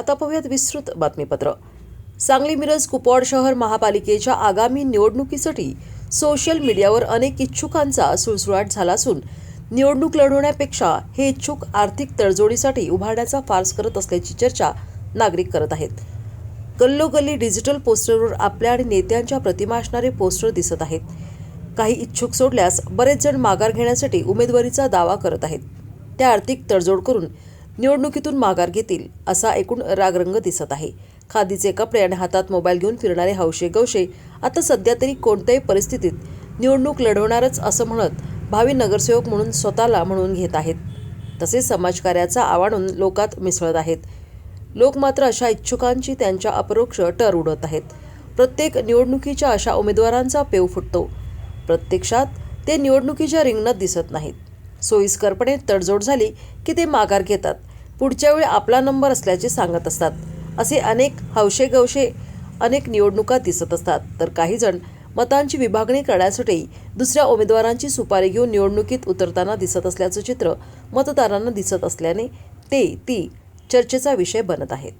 आता पाहूयात विस्तृत बातमीपत्र. सांगली मिरज कुपवाड शहर महापालिकेच्या आगामी निवडणुकीसाठी सोशल मीडियावर अनेक इच्छुकांचा सुळसुळाट झाला असून निवडणूक लढवण्यापेक्षा हे इच्छुक आर्थिक तडजोडीसाठी उभारण्याचा फार्स करत असल्याची चर्चा नागरिक करत आहेत. गल्लोगल्ली डिजिटल पोस्टरवर आपल्या आणि नेत्यांच्या प्रतिमा असणारे पोस्टर दिसत आहेत. काही इच्छुक सोडल्यास बरेच जण माघार घेण्यासाठी उमेदवारीचा दावा करत आहेत. त्या आर्थिक तडजोड करून निवडणुकीतून माघार घेतील असा एकूण रागरंग दिसत आहे. खादीचे कपडे आणि हातात मोबाईल घेऊन फिरणारे हौशे गौशे आता सध्या तरी कोणत्याही परिस्थितीत निवडणूक लढवणारच असं म्हणत भावी नगरसेवक म्हणून स्वतःला म्हणून घेत आहेत. तसेच समाजकार्याचा आवाडून लोकात मिसळत आहेत. लोक मात्र अशा इच्छुकांची त्यांच्या अपरोक्ष टर उडत आहेत. प्रत्येक निवडणुकीच्या अशा उमेदवारांचा पेव फुटतो. प्रत्यक्षात ते निवडणुकीच्या रिंगणात दिसत नाहीत. सोयीस्करपणे तडजोड झाली की ते माघार घेतात. पुढच्या वेळी आपला नंबर असल्याचे सांगत असतात. असे अनेक हौशे गवशे अनेक निवडणुका दिसत असतात. तर काही जण मतांची विभागणी करण्यासाठी दुसऱ्या उमेदवारांची सुपारी घेऊन निवडणुकीत उतरताना दिसत असल्याचं चित्र मतदारांना दिसत असल्याने ते ती चर्चेचा विषय बनत आहेत.